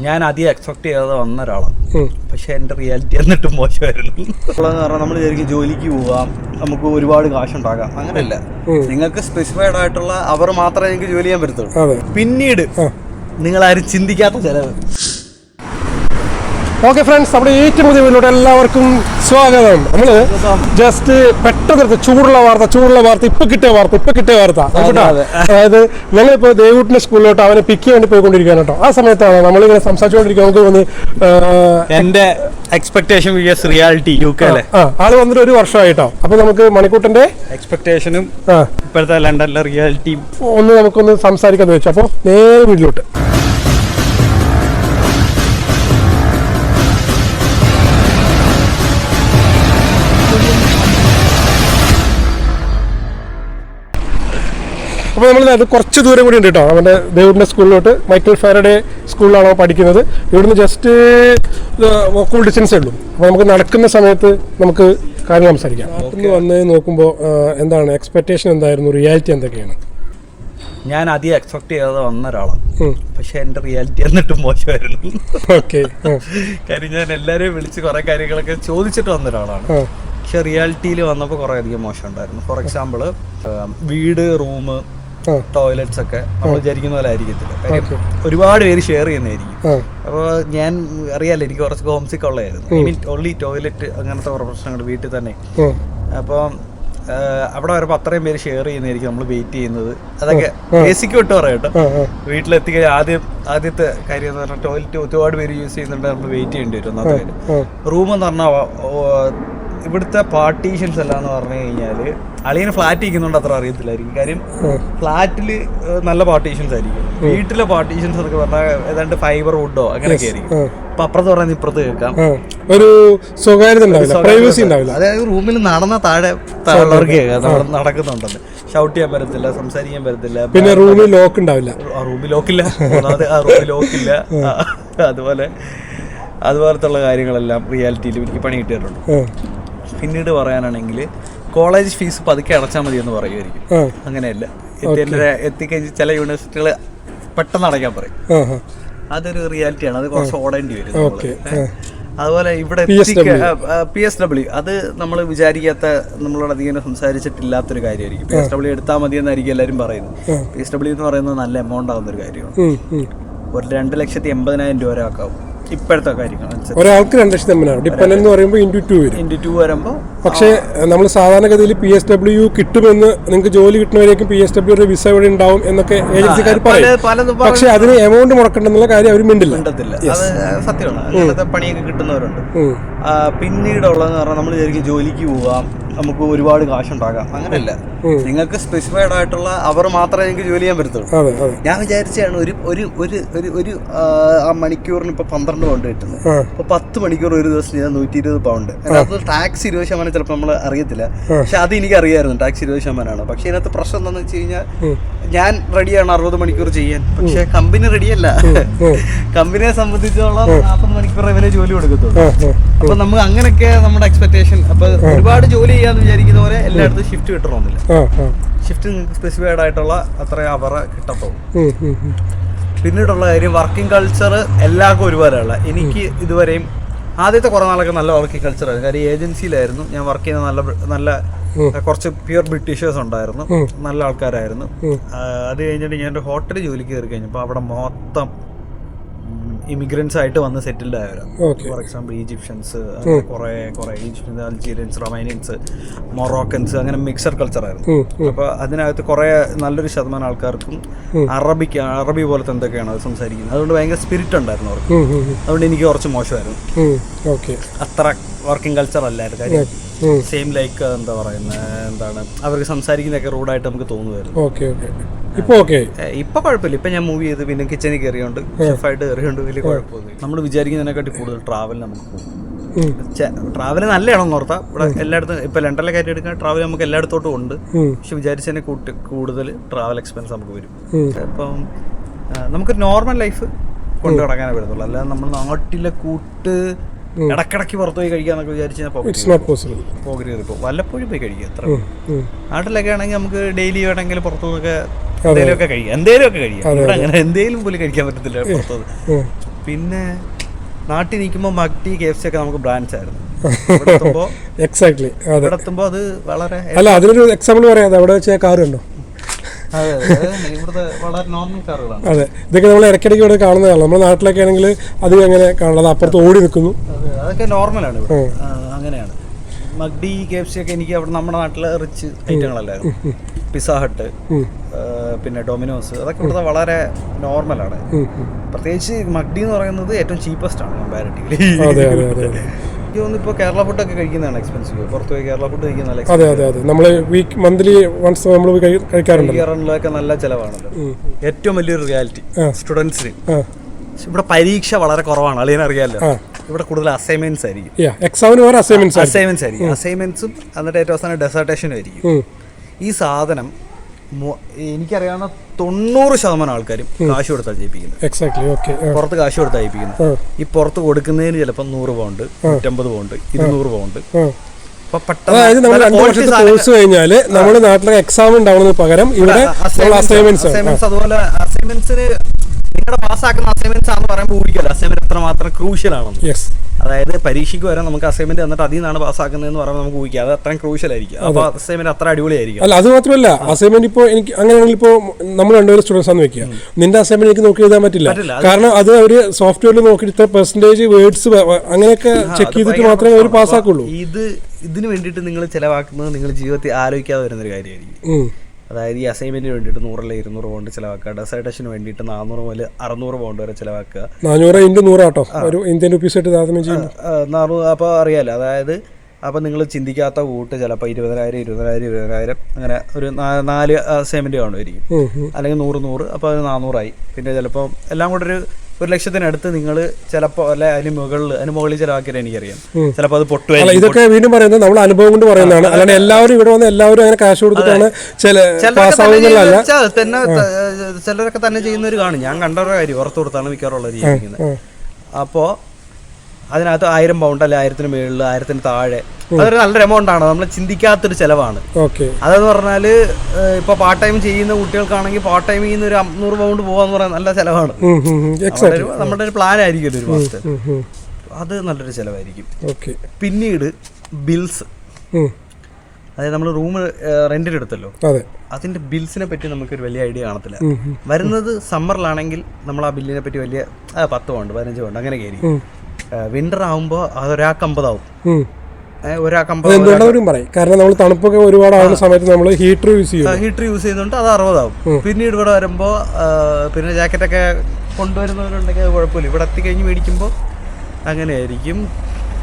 ഞാൻ ആദ്യം എക്സ്പെക്ട് ചെയ്യാതെ വന്ന ഒരാളാണ് പക്ഷെ എന്റെ റിയാലിറ്റി എന്നിട്ടും മോശമായിരുന്നു. എന്ന് പറഞ്ഞാൽ നമ്മൾ ശരിക്കും ജോലിക്ക് പോവാം നമുക്ക് ഒരുപാട് കാശുണ്ടാക്കാം അങ്ങനെയല്ല. ഉം. നിങ്ങൾക്ക് സ്പെസിഫൈഡ് ആയിട്ടുള്ള അവർ മാത്രമേ നിങ്ങൾക്ക് ജോലി ചെയ്യാൻ പറ്റത്തുള്ളൂ. പിന്നീട് നിങ്ങൾ നിങ്ങളാരും ചിന്തിക്കാത്ത ചിലവ്. ഓക്കെ ഫ്രണ്ട്സ് നമ്മുടെ ഏറ്റവും പുതിയ വീട്ടിലോട്ട് എല്ലാവർക്കും സ്വാഗതം. നമ്മൾ ജസ്റ്റ് പെട്ടെന്ന് ചൂടുള്ള വാർത്ത ചൂടുള്ള വാർത്ത ഇപ്പൊ കിട്ടിയ വാർത്ത ഇപ്പൊ കിട്ടിയ വാർത്ത. അതായത് ഞങ്ങളിപ്പോ ദേവൂട്ടിന്റെ സ്കൂളിലോട്ട് അവനെ പിക്ക് ചെയ്യാൻ വേണ്ടി പോയിക്കൊണ്ടിരിക്കുകയാണ് കേട്ടോ. ആ സമയത്താണ് നമ്മളിങ്ങനെ സംസാരിച്ചുകൊണ്ടിരിക്കുക നമുക്ക് തോന്നി എന്റെ എക്സ്പെക്ടേഷൻ റിയാലിറ്റി യു കെ അല്ലേ ആൾ വന്നിട്ട് ഒരു വർഷമായിട്ടോ. അപ്പൊ നമുക്ക് മണിക്കൂട്ടന്റെ എക്സ്പെക്ടേഷനും ഇപ്പോഴത്തെ ലണ്ടനിലെ റിയാലിറ്റിയും ഒന്ന് നമുക്കൊന്ന് സംസാരിക്കാന്ന് വെച്ചു. അപ്പോൾ നേരെ വീട്ടിലോട്ട്. അപ്പോൾ നമ്മൾ അത് കുറച്ച് ദൂരം കൂടി ഉണ്ട് കേട്ടോ. അവന്റെ ദേവൂരിന്റെ സ്കൂളിലോട്ട്. മൈക്കിൾ ഫാരഡേ സ്കൂളിലാണ് പഠിക്കുന്നത്. ഇവിടുന്ന് ജസ്റ്റ് വോക്കബിൾ ഡിസ്റ്റൻസേ ഉള്ളൂ. അപ്പോൾ നമുക്ക് നടക്കുന്ന സമയത്ത് നമുക്ക് കാര്യം സംസാരിക്കാം. ഇന്ന് വന്ന് നോക്കുമ്പോൾ എന്താണ് എക്സ്പെക്റ്റേഷൻ എന്തായിരുന്നു? റിയാലിറ്റി എന്തൊക്കെയാണ്? ഞാൻ ആദ്യം എക്സ്പെക്ട് ചെയ്യാതെ വന്ന ഒരാളാണ്. പക്ഷെ എന്റെ റിയാലിറ്റി എന്നിട്ടും മോശമായിരുന്നു. ഓക്കെ കാര്യം ഞാൻ എല്ലാവരെയും വിളിച്ച് കുറേ കാര്യങ്ങളൊക്കെ ചോദിച്ചിട്ട് വന്ന ഒരാളാണ്. പക്ഷെ റിയാലിറ്റിയിൽ വന്നപ്പോൾ കുറേ അധികം മോശം ഉണ്ടായിരുന്നു. ഫോർ എക്സാമ്പിൾ വീട് റൂം ടോയ്ലറ്റ്സ് ഒക്കെ നമ്മൾ വിചാരിക്കുന്ന പോലെ ആയിരിക്കത്തില്ല. കാര്യം ഒരുപാട് പേര് ഷെയർ ചെയ്യുന്നതായിരിക്കും. അപ്പോൾ ഞാൻ അറിയാലോ എനിക്ക് കുറച്ച് ഹോംസിക്ക് ഉള്ളതായിരുന്നു. ഐ മീൻ ഓൺലി ടോയ്ലറ്റ് അങ്ങനത്തെ കുറേ പ്രശ്നങ്ങൾ വീട്ടിൽ തന്നെ. അപ്പോൾ അവിടെ വരുമ്പോൾ അത്രയും പേര് ഷെയർ ചെയ്യുന്നതായിരിക്കും നമ്മൾ വെയിറ്റ് ചെയ്യുന്നത്. അതൊക്കെ ബേസിക് വിട്ട് പറയാം കേട്ടോ. വീട്ടിലെത്തി വീട്ടിലെത്തിക്കഴിഞ്ഞാൽ ആദ്യം ആദ്യത്തെ കാര്യം എന്ന് പറഞ്ഞാൽ ടോയ്ലറ്റ് ഒരുപാട് പേര് യൂസ് ചെയ്യുന്നുണ്ട് നമ്മൾ വെയിറ്റ് ചെയ്യേണ്ടി വരും. ഒന്നാമത്തെ കാര്യം റൂം എന്ന് പറഞ്ഞാൽ ഇവിടുത്തെ പാർട്ടീഷൻസ് എല്ലാം എന്ന് പറഞ്ഞു കഴിഞ്ഞാൽ അളിയന് ഫ്ലാറ്റ് ഇരിക്കുന്നുണ്ട് അത്ര അറിയത്തില്ലായിരിക്കും. കാര്യം ഫ്ലാറ്റിൽ നല്ല പാർട്ടീഷൻസ് ആയിരിക്കും. വീട്ടിലെ പാർട്ടീഷൻസ് എന്നൊക്കെ പറഞ്ഞാൽ ഏതാണ്ട് ഫൈബർ വുഡോ അങ്ങനെയൊക്കെ ആയിരിക്കും. അപ്പൊ അപ്പുറത്ത് പറഞ്ഞാൽ ഇപ്പുറത്ത് കേൾക്കാം. ഒരു സ്വകാര്യത അതായത് റൂമിൽ നടന്ന താഴെ താഴെയുള്ളവർക്ക് നടക്കുന്നുണ്ടെന്ന്. ഷൗട്ട് ചെയ്യാൻ പറ്റത്തില്ല സംസാരിക്കാൻ പറ്റത്തില്ല. പിന്നെ റൂമിൽ ലോക്ക് ഉണ്ടാവില്ല. ആ റൂമിൽ ലോക്കില്ല ആ റൂമിൽ ലോക്കില്ല അതുപോലെ അതുപോലത്തെ ഉള്ള കാര്യങ്ങളെല്ലാം റിയാലിറ്റിയിൽ എനിക്ക് പണി കിട്ടിയിട്ടുണ്ട്. പിന്നീട് പറയാനാണെങ്കിൽ കോളേജ് ഫീസ് പതുക്കെ അടച്ചാൽ മതി എന്ന് പറയുമായിരിക്കും അങ്ങനെയല്ല. എത്തി എത്തിക്കഴിഞ്ഞ് ചില യൂണിവേഴ്സിറ്റികൾ പെട്ടെന്ന് അടയ്ക്കാൻ പറയും. അതൊരു റിയാലിറ്റിയാണ്. അത് കുറച്ച് ഓടേണ്ടി വരും അതുപോലെ ഇവിടെ പി എസ് ഡബ്ല്യു അത് നമ്മൾ വിചാരിക്കാത്ത നമ്മളോട് അധികം സംസാരിച്ചിട്ടില്ലാത്തൊരു കാര്യമായിരിക്കും. പി എസ് ഡബ്ല്യു എടുത്താൽ മതി എന്നായിരിക്കും എല്ലാവരും പറയുന്നത്. പി എസ് ഡബ്ല്യു എന്ന് പറയുന്നത് നല്ല എമൗണ്ട് ആകുന്ന ഒരു കാര്യമാണ്. ഒരു രണ്ട് ലക്ഷത്തി എൺപതിനായിരം രൂപ വരെ ആക്കാവും. ഇപ്പോഴത്തെ കാര്യങ്ങൾ ഒരാൾക്ക് രണ്ട് ലക്ഷത്തി തമ്മിലാണ് ഡിപ്പെൻഡ് എന്ന് പറയുമ്പോൾ ഇന്റു ടു വരും. ഇന്റു ടു വരുമ്പോൾ പക്ഷേ നമ്മൾ സാധാരണഗതിയിൽ പി എസ് ഡബ്ല്യു കിട്ടുമെന്ന് നിങ്ങൾക്ക് ജോലി കിട്ടുന്നവരേക്കും പി എസ് ഡബ്ല്യു വിസ ഇവിടെ ഉണ്ടാവും എന്നൊക്കെ ഏജൻസിക്കാർ പറയും. പക്ഷേ അതിന് എമൗണ്ട് മുടക്കണ്ടെന്നുള്ള കാര്യം അവർ മിണ്ടില്ല. സത്യമാണ്. പണിയൊക്കെ കിട്ടുന്നവരുണ്ട്. പിന്നീടുള്ളതെന്ന് പറഞ്ഞാൽ നമ്മൾ ശരിക്കും ജോലിക്ക് പോവാം നമുക്ക് ഒരുപാട് കാശുണ്ടാക്കാം. അങ്ങനെയല്ല. നിങ്ങൾക്ക് സ്പെസിഫൈഡ് ആയിട്ടുള്ള അവർ മാത്രമേ എനിക്ക് ജോലി ചെയ്യാൻ പറ്റത്തുള്ളൂ. ഞാൻ വിചാരിച്ചാണ് ഒരു ഒരു ഒരു ഒരു ഒരു ആ, മണിക്കൂറിന് ഇപ്പൊ പന്ത്രണ്ട് പൗണ്ട് കിട്ടുന്നത്. അപ്പൊ പത്ത് മണിക്കൂർ ഒരു ദിവസം ചെയ്താൽ നൂറ്റി ഇരുപത് പൗണ്ട് അതിനകത്ത് ടാക്സ് ഇരുപത് ശതമാനം ചിലപ്പോൾ നമ്മൾ അറിയത്തില്ല. പക്ഷെ അത് എനിക്ക് അറിയായിരുന്നു ടാക്സ് ഇരുപത് ശതമാനമാണ് പക്ഷെ ഇതിനകത്ത് പ്രശ്നം എന്താണെന്ന് വെച്ച് കഴിഞ്ഞാൽ ഞാൻ റെഡിയാണ് അറുപത് മണിക്കൂർ ചെയ്യാൻ. പക്ഷെ കമ്പനി റെഡിയല്ല കമ്പനിയെ സംബന്ധിച്ചോളം നാൽപ്പത് മണിക്കൂർ ഇവനെ ജോലി കൊടുക്കത്തുള്ളൂ. അപ്പൊ നമുക്ക് അങ്ങനെയൊക്കെ നമ്മുടെ എക്സ്പെക്ടേഷൻ അപ്പൊ ഒരുപാട് ജോലി ചെയ്യാന്ന് വിചാരിക്കുന്ന പോലെ എല്ലായിടത്തും ഷിഫ്റ്റ് കിട്ടണമെന്നില്ല ഷിഫ്റ്റ് സ്പെസിഫൈഡ് ആയിട്ടുള്ള അത്ര അവർ കിട്ടത്തുള്ളൂ. പിന്നീടുള്ള കാര്യം വർക്കിംഗ് കൾച്ചർ എല്ലാവർക്കും ഒരുപോലെയുള്ള എനിക്ക് ഇതുവരെയും ആദ്യത്തെ കുറേ നാളൊക്കെ നല്ല വർക്കിംഗ് കൾച്ചറായിരുന്നു കാര്യം ഏജൻസിയിലായിരുന്നു. ഞാൻ വർക്ക് ചെയ്യുന്ന നല്ല നല്ല കുറച്ച് പ്യുവർ ബ്രിട്ടീഷേഴ്സ് ഉണ്ടായിരുന്നു. നല്ല ആൾക്കാരായിരുന്നു. അത് കഴിഞ്ഞിട്ട് ഞാൻ ഒരു ഹോട്ടലിൽ ജോലിക്ക് കയറി കഴിഞ്ഞപ്പോൾ അവിടെ മൊത്തം ഇമിഗ്രൻസ് ആയിട്ട് വന്ന് സെറ്റിൽഡ് ആയവരാണ് ഫോർ എക്സാമ്പിൾ ഈജിപ്ഷ്യൻസ് കുറേ കുറെ ഈജിപ്ഷ്യൻസ് അൾജീരിയൻസ് റൊമാനിയൻസ് മൊറോക്കൻസ് അങ്ങനെ മിക്സഡ് കൾച്ചർ ആയിരുന്നു. അപ്പൊ അതിനകത്ത് കുറെ നല്ലൊരു ശതമാനം ആൾക്കാർക്കും അറബിക്ക് അറബി പോലത്തെ എന്തൊക്കെയാണ് അത് സംസാരിക്കുന്നത്. അതുകൊണ്ട് ഭയങ്കര സ്പിരിറ്റ് ഉണ്ടായിരുന്നു അവർക്ക്. അതുകൊണ്ട് എനിക്ക് കുറച്ച് മോശമായിരുന്നു. അത്ര വർക്കിംഗ് കൾച്ചർ അല്ലായിരുന്നു. കാര്യം. സെയിം ലൈക്ക് എന്താ പറയുന്നത് എന്താണ് അവർക്ക് സംസാരിക്കുന്നതൊക്കെ റൂഡായിട്ട് നമുക്ക് തോന്നുമായിരുന്നു ഓക്കെ ഓക്കെ ഇപ്പോൾ ഓക്കെ ഏഹ് ഇപ്പൊ കുഴപ്പമില്ല. ഇപ്പൊ ഞാൻ മൂവ് ചെയ്ത് പിന്നെ കിച്ചണിൽ കയറിയോണ്ട് ഷെഫായിട്ട് കയറിയോണ്ട് വലിയ കുഴപ്പമൊന്നുമില്ല. നമ്മൾ വിചാരിക്കുന്നതിനെക്കാട്ടി കൂടുതൽ ട്രാവൽ നമുക്ക് ട്രാവൽ നല്ലതാണെന്ന് ഓർത്താ. ഇവിടെ എല്ലായിടത്തും ഇപ്പൊ ലണ്ടനിലെ കാര്യം എടുക്കാൻ ട്രാവൽ നമുക്ക് എല്ലായിടത്തോട്ടും ഉണ്ട്. പക്ഷെ വിചാരിച്ചതിനെ കൂട്ടി കൂടുതൽ ട്രാവൽ എക്സ്പെൻസ് നമുക്ക് വരും. അപ്പം നമുക്ക് നോർമൽ ലൈഫ് കൊണ്ടു നടക്കാനേ പറ്റത്തുള്ളൂ. അല്ലാതെ നമ്മൾ നാട്ടിലെ കൂട്ട് ഇടക്കിടക്ക് പുറത്ത് പോയി കഴിക്കാന്നൊക്കെ വിചാരിച്ച് പോകരുത് ഇപ്പോൾ വല്ലപ്പോഴും പോയി കഴിക്കുക അത്ര. നാട്ടിലൊക്കെ ആണെങ്കിൽ നമുക്ക് ഡെയിലി വേണമെങ്കിൽ പുറത്തുനിന്നൊക്കെ എന്തെങ്കിലുമൊക്കെ കഴിക്കാം. എന്തെങ്കിലുമൊക്കെ കഴിക്കാം. ഇവിടെ അങ്ങനെ എന്തെങ്കിലും പോലും കഴിക്കാൻ പറ്റത്തില്ല പുറത്തുനിന്ന്. പിന്നെ നാട്ടിൽ നിൽക്കുമ്പോൾ മക്ടി കെ എഫ് സി ഒക്കെ നമുക്ക് ബ്രാൻഡ്സ് ആയിരുന്നു. എക്സാക്ട് എത്തുമ്പോൾ എക്സാക്ട്ലി ഇവിടെ എത്തുമ്പോൾ അത് വളരെ അല്ല അതിനൊരു എക്സാമ്പിൾ പറയാം. അവിടെ വെച്ച് കാർ കണ്ടോ അതെ ഇതൊക്കെ നമ്മൾ ഇടയ്ക്കിടയ്ക്ക് ഇവിടെ കാണുന്നതാണ്. നമ്മുടെ നാട്ടിലൊക്കെ ആണെങ്കിൽ അത് അങ്ങനെ കാണുന്നത് അപ്പുറത്ത് ഓടി നിൽക്കുന്നു. അതെ, അതൊക്കെ നോർമലാണ് അങ്ങനെയാണ്. മഗ്ഡി കെ എഫ് സി ഒക്കെ എനിക്ക് അവിടെ നമ്മുടെ നാട്ടിലെ റിച്ച് ഐറ്റങ്ങളല്ലായിരുന്നു പിസ ഹട്ട് പിന്നെ ഡൊമിനോസ് അതൊക്കെ ഇവിടുത്തെ വളരെ നോർമലാണ്. പ്രത്യേകിച്ച് മഗ്ഡി എന്ന് പറയുന്നത് ഏറ്റവും ചീപ്പസ്റ്റ് ആണ് കമ്പാരിറ്റീവ്ലി എനിക്ക് തോന്നുന്നു ഇപ്പോൾ കേരള ഫുഡൊക്കെ കഴിക്കുന്നതാണ് എക്സ്പെൻസീവ് പുറത്ത് പോയി കേരള ഫുഡ് കഴിക്കുന്ന നല്ല അതെ അതെ അതെ. നമ്മൾ വീക്ക് മന്ത്ലി വൺസ് നമ്മൾ കഴിക്കാറുണ്ട് ഇയറിലൊക്കെ നല്ല ചിലവാണല്ലോ ഏറ്റവും വലിയൊരു റിയാലിറ്റി. സ്റ്റുഡൻസിന് ഇവിടെ പരീക്ഷ വളരെ കുറവാണ്. അളിയനെ അറിയാമല്ലോ ഇവിടെ കൂടുതൽ അസൈൻമെന്റ്സ് ആയിരിക്കും. എക്സാമിന് അസൈൻമെന്റ്സ് ആയിരിക്കും. അസൈൻമെന്റ്സും എന്നിട്ട് ഏറ്റവും അവസാനം ഡെസർട്ടേഷനും ആയിരിക്കും. ഈ സാധനം എനിക്കറിയാവുന്ന തൊണ്ണൂറ് ശതമാനം ആൾക്കാരും കാശ് കൊടുത്താണ് ജയിപ്പിക്കുന്നത്. എക്സാക്ട്ലി ഓക്കെ പുറത്ത് കാശ് കൊടുത്താൽ ജയിപ്പിക്കുന്നത്. ഈ പുറത്ത് കൊടുക്കുന്നതിന് ചിലപ്പോൾ നൂറ് പൗണ്ട് നൂറ്റമ്പത് പൗണ്ട് ഇരുന്നൂറ് പൗണ്ട്. അതായത് നമ്മൾ രണ്ട് വർഷത്തെ കോഴ്സ് കഴിഞ്ഞാൽ നമ്മുടെ നാട്ടിലെ എക്സാം ഉണ്ടാവുന്നതിന് പകരം ഇവിടെ അസൈൻമെന്റ്സ് അതുപോലെ അസൈൻമെന്റ്സ് നിങ്ങളുടെ പാസ്സാക്കുന്ന അസൈൻമെന്റ്സ് ആണെന്ന് പറയുമ്പോൾ ഊഹിക്കല്ലോ അസൈൻമെന്റ് എത്രമാത്രം ക്രൂഷ്യൽ ആണെന്ന്. യെസ് അതായത് പരീക്ഷയ്ക്ക് വരെ നമുക്ക് അസൈൻമെന്റ് തന്നിട്ട് അതിൽ നിന്നാണ് പാസ്സാക്കുന്നതെന്ന് പറയുമ്പോൾ നമുക്ക് ഊഹിക്കാം. അത് അത്രയും ക്രൂഷ്യൽ ആയിരിക്കും. അപ്പോൾ അസൈൻമെന്റ് അത്ര അടിപൊളിയായിരിക്കും. അല്ല അത് മാത്രമല്ല അസൈൻമെന്റ് ഇപ്പോൾ എനിക്ക് അങ്ങനെയാണെങ്കിൽ ഇപ്പോൾ നമ്മൾ രണ്ടുപേരും സ്റ്റുഡൻസ് ആണെന്ന് വെക്കുക. നിന്റെ അസൈൻമെന്റ് എനിക്ക് നോക്കി എഴുതാൻ പറ്റില്ല. കാരണം അത് അവർ സോഫ്റ്റ്വെയറിൽ നോക്കിയിട്ട് ഇത്ര പെർസെന്റേജ് വേർഡ്സ് അങ്ങനെയൊക്കെ ചെക്ക് ചെയ്തിട്ട് മാത്രമേ അവർ പാസ്സാക്കുള്ളൂ ഇത് ഇതിന് വേണ്ടിയിട്ട് നിങ്ങൾ ചിലവാക്കുന്നത് നിങ്ങൾ ജീവിതത്തിൽ ആലോചിക്കാതെ വരുന്നൊരു കാര്യമായിരിക്കും. അതായത് ഈ അസൈൻമെന്റിന് വേണ്ടിയിട്ട് നൂറല്ല ഇരുന്നൂറ് പൗണ്ട് ചിലവാക്കുക. ഡെസേർട്ടേഷന് വേണ്ടിയിട്ട് നാനൂറ് മുതൽ അറുന്നൂറ് പൗണ്ട് വരെ ചിലവാക്കുക. നാനൂറ് ഇന്റു നൂറാട്ടോ ഒരു ഇന്ത്യൻ റുപ്പീസ് നാനൂറ് അപ്പോൾ അറിയാലോ അതായത് അപ്പോൾ നിങ്ങൾ ചിന്തിക്കാത്ത കൂട്ട് ചിലപ്പോൾ ഇരുപതിനായിരം ഇരുപതിനായിരം ഇരുപതിനായിരം അങ്ങനെ ഒരു നാല് അസൈൻമെന്റ് കാണുമായിരിക്കും. അല്ലെങ്കിൽ നൂറ് നൂറ് അപ്പോൾ അത് നാനൂറായി പിന്നെ ചിലപ്പോൾ എല്ലാം കൂടെ ഒരു ഒരു ലക്ഷത്തിനടുത്ത് നിങ്ങൾ ചിലപ്പോ അല്ലെ അതിന് മുകളിൽ അതിന് മുകളിൽ ചിലവാക്കിയാൽ എനിക്കറിയാം. ചിലപ്പോൾ അത് പൊട്ടു ഇതൊക്കെ വീണ്ടും പറയുന്നത് നമ്മൾ അനുഭവം കൊണ്ട് പറയുന്നതാണ്. അല്ലാണ്ട് എല്ലാവരും ഇവിടെ വന്ന് എല്ലാവരും അങ്ങനെ കാശ് കൊടുത്തിട്ടാണ് തന്നെ ചിലരൊക്കെ തന്നെ ചെയ്യുന്നവർ കാണും. ഞാൻ കണ്ടവരുടെ കാര്യം ഓർത്ത് കൊടുത്താണ് മിക്കവാറുള്ള ജീവിക്കുന്നത് അപ്പോൾ അതിനകത്ത് ആയിരം പൗണ്ട് അല്ലെ ആയിരത്തിന് മുകളിൽ ആയിരത്തിന് താഴെ. അതൊരു നല്ലൊരു എമൗണ്ട് ആണ് നമ്മൾ ചിന്തിക്കാത്തൊരു ചിലവാണ്. ഓക്കെ. അതെന്ന് പറഞ്ഞാൽ ഇപ്പൊ പാർട്ട് ടൈം ചെയ്യുന്ന കുട്ടികൾക്കാണെങ്കിൽ പാർട്ട് ടൈം ചെയ്യുന്ന ഒരു അഞ്ഞൂറ് പൗണ്ട് പോവാന്ന് പറയാൻ നല്ല ചിലവാണ്. നമ്മുടെ ഒരു പ്ലാൻ ആയിരിക്കുമല്ലോ ഒരു മാസത്തെ അത് നല്ലൊരു ചിലവായിരിക്കും. പിന്നീട് ബിൽസ് അതായത് നമ്മൾ റൂം റെന്റിന് എടുത്തല്ലോ. അതെ. അതിന്റെ ബിൽസിനെ പറ്റി നമുക്കൊരു വലിയ ഐഡിയ കാണത്തില്ല. വരുന്നത് സമ്മറിലാണെങ്കിൽ നമ്മൾ ആ ബില്ലിനെ പറ്റി വലിയ പത്ത് പൗണ്ട് പതിനഞ്ച് പൗണ്ട് അങ്ങനെയൊക്കെ ആയിരിക്കും വിന്റർ ആകുമ്പോൾ അത് ഒരാൾക്ക് അമ്പതാവും. ഒരാൾക്ക് അമ്പത് പറയും? കാരണം നമ്മൾ തണുപ്പൊക്കെ ഒരുപാട് ആവുന്ന സമയത്ത് നമ്മൾ ഹീറ്റർ യൂസ് ചെയ്യും ഹീറ്റർ യൂസ് ചെയ്യുന്നുണ്ട് അത് അറുപതാവും. പിന്നീട് ഇവിടെ വരുമ്പോൾ പിന്നെ ജാക്കറ്റൊക്കെ കൊണ്ടുവരുന്നവരുണ്ടെങ്കിൽ അത് കുഴപ്പമില്ല. ഇവിടെ എത്തിക്കഴിഞ്ഞ് മേടിക്കുമ്പോൾ അങ്ങനെയായിരിക്കും.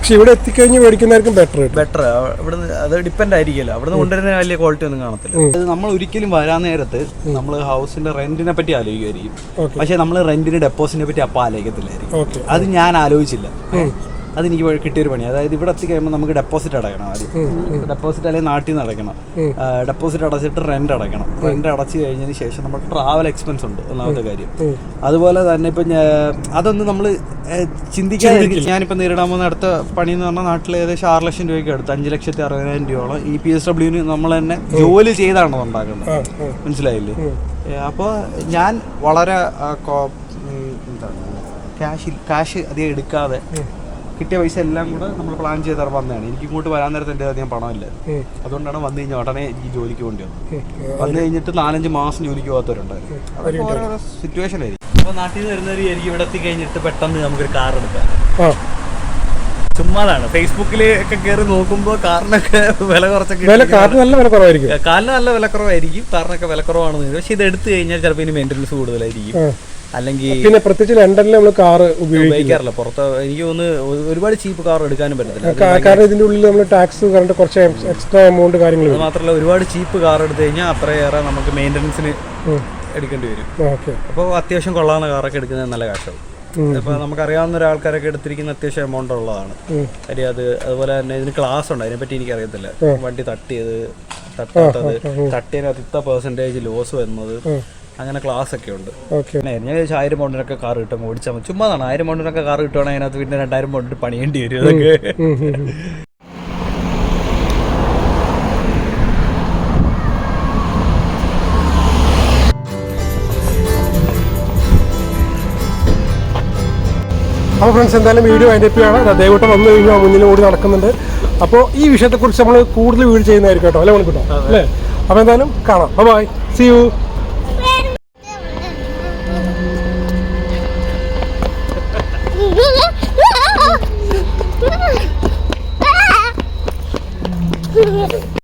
പക്ഷെ ഇവിടെ എത്തിക്കഴിഞ്ഞ് മേടിക്കുന്നവർക്കും ബെറ്റർ ബെറ്റർ ഇവിടെ അത് ഡിപ്പെൻഡ് ആയിരിക്കുമല്ലോ. നിന്ന് കൊണ്ടുവരുന്ന വലിയ ക്വാളിറ്റി ഒന്നും കാണത്തില്ല. നമ്മൾ ഒരിക്കലും വരാൻ നേരത്ത് നമ്മൾ ഹൗസിന്റെ റെന്റിനെ പറ്റി ആലോചിക്കുമായിരിക്കും. പക്ഷെ നമ്മൾ റെന്റിന് ഡെപ്പോസിറ്റിനെ പറ്റി അപ്പം ആലോചിക്കത്തില്ലായിരിക്കും. അത് ഞാൻ ആലോചിച്ചില്ല. അതെനിക്ക് കിട്ടിയൊരു പണി അതായത് ഇവിടെ എത്തി കഴിയുമ്പോൾ നമുക്ക് ഡെപ്പോസിറ്റ് അടയ്ക്കണം ആദ്യം. ഡെപ്പോസിറ്റ് അല്ലെങ്കിൽ നാട്ടിൽ നിന്ന് അടയ്ക്കണം. ഡെപ്പോസിറ്റ് അടച്ചിട്ട് റെന്റ് അടയ്ക്കണം. റെന്റ് അടച്ചു കഴിഞ്ഞതിന് ശേഷം നമ്മൾ ട്രാവൽ എക്സ്പെൻസ് ഉണ്ട് ഒന്നാമത്തെ കാര്യം. അതുപോലെ തന്നെ ഇപ്പം അതൊന്നും നമ്മൾ ചിന്തിക്കാതിരിക്കും ഞാനിപ്പോൾ നേരിടാൻ പോകുന്ന അടുത്ത പണി എന്ന് പറഞ്ഞാൽ നാട്ടിൽ ഏകദേശം ആറ് ലക്ഷം രൂപയ്ക്ക് അടുത്ത് അഞ്ച് ലക്ഷത്തി അറുപതിനായിരം രൂപയോളം ഈ പി എസ് ഡബ്ല്യൂന് നമ്മൾ തന്നെ ജോലി ചെയ്താണ് ഉണ്ടാക്കുന്നത്? മനസ്സിലായില്ലേ? അപ്പോൾ ഞാൻ വളരെ എന്താണ് ക്യാഷ് ക്യാഷ് അധികം എടുക്കാതെ കിട്ടിയ പൈസ എല്ലാം കൂടെ നമ്മൾ പ്ലാൻ ചെയ്ത് വന്നതാണ് എനിക്ക് ഇങ്ങോട്ട് വരാൻ നേരത്തെ എന്റെ അധികം പണമില്ല. അതുകൊണ്ടാണ് വന്നു കഴിഞ്ഞാൽ ഉടനെ എനിക്ക് ജോലിക്ക് വേണ്ടി വന്നത്. വന്നു കഴിഞ്ഞിട്ട് നാലഞ്ച് മാസം ജോലിക്ക് പോകാത്തവരുണ്ടായിരുന്നു. അതൊക്കെ ഓരോരോ സിറ്റുവേഷൻ ആയിരിക്കും. അപ്പോൾ നാട്ടിൽ നിന്ന് വരുന്നവർ എനിക്ക് ഇവിടെ എത്തി കഴിഞ്ഞിട്ട് പെട്ടെന്ന് നമുക്കൊരു കാർ എടുക്കാം. ചുമ്മാതാണ്. ഫേസ്ബുക്കിൽ ഒക്കെ കയറി നോക്കുമ്പോൾ കാറിനൊക്കെ വില കുറച്ചൊക്കെ വില കാറിന് നല്ല വില കുറവായിരിക്കും. കാലിന് നല്ല വില കുറവായിരിക്കും. കാറിനൊക്കെ വില കുറവാണെന്ന് പക്ഷേ ഇത് എടുത്തു കഴിഞ്ഞാൽ ചിലപ്പോൾ ഇനി മെയിന്റനൻസ് കൂടുതലായിരിക്കും. അല്ലെങ്കിൽ പിന്നെ പ്രത്യേകിച്ച് ലണ്ടനിൽ നമ്മൾ കാർ ഉപയോഗിക്കാറില്ല. പുറത്ത് എനിക്ക് തോന്നുന്നു ഒരുപാട് ചീപ്പ് കാർ എടുക്കാനും പറ്റത്തില്ല. കാരണം ഇതിന്റെ ഉള്ളിൽ നമ്മൾ ടാക്സ് കറണ്ട് കുറച്ച് എക്സ്ട്രാ എമൗണ്ട് കാര്യങ്ങൾ മാത്രമല്ല ഒരുപാട് ചീപ്പ് കാർ എടുത്തു കഴിഞ്ഞാൽ അത്രയേറെ നമുക്ക് മെയിന്റനൻസിന് എടുക്കേണ്ടി വരും. ഓക്കെ. അപ്പോൾ അത്യാവശ്യം കൊള്ളാവുന്ന കാറൊക്കെ എടുക്കുന്നത് നല്ല കാശാവും. അപ്പോൾ നമുക്കറിയാവുന്ന ഒരാൾക്കാരൊക്കെ എടുത്തിരിക്കുന്ന അത്യാവശ്യം എമൗണ്ട് ഉള്ളതാണ്. കാര്യം അത് അതുപോലെ തന്നെ ഇതിന് ക്ലാസ് ഉണ്ട്. അതിനെപ്പറ്റി എനിക്കറിയത്തില്ല. വണ്ടി തട്ടിയത് തട്ടാത്തത് തട്ടിയതിനകത്ത് ഇത്ര പെർസെന്റേജ് ലോസ് വരുന്നത്. അങ്ങനെ ക്ലാസ് ഒക്കെ ഉണ്ട്. ഓക്കെ ഞാൻ ചോദിച്ചാൽ ആയിരം പൗണ്ടിനൊക്കെ കാർ കിട്ടും ഓടിച്ചാൽ മതി. ചുമ്മാതാണ് ആയിരം പൗണ്ടിനൊക്കെ കാർ കിട്ടുവാണെങ്കിൽ അതിനകത്ത് പിന്നെ രണ്ടായിരം പൗണ്ടിന് പണിയേണ്ടി വരും. അതൊക്കെ. അപ്പോൾ ഫ്രണ്ട്സ് എന്തായാലും വീഡിയോ അതിന്റെ ആണ് ദയവട്ടം വന്നു കഴിഞ്ഞാൽ മുന്നിൽ ഓടി നടക്കുന്നുണ്ട്. അപ്പോൾ ഈ വിഷയത്തെക്കുറിച്ച് നമ്മൾ കൂടുതൽ വീഡിയോ ചെയ്യുന്നതായിരിക്കും കേട്ടോ. അല്ലേ മണിക്കൂട്ടോ അല്ലേ? അപ്പോൾ എന്തായാലും കാണാം. By C U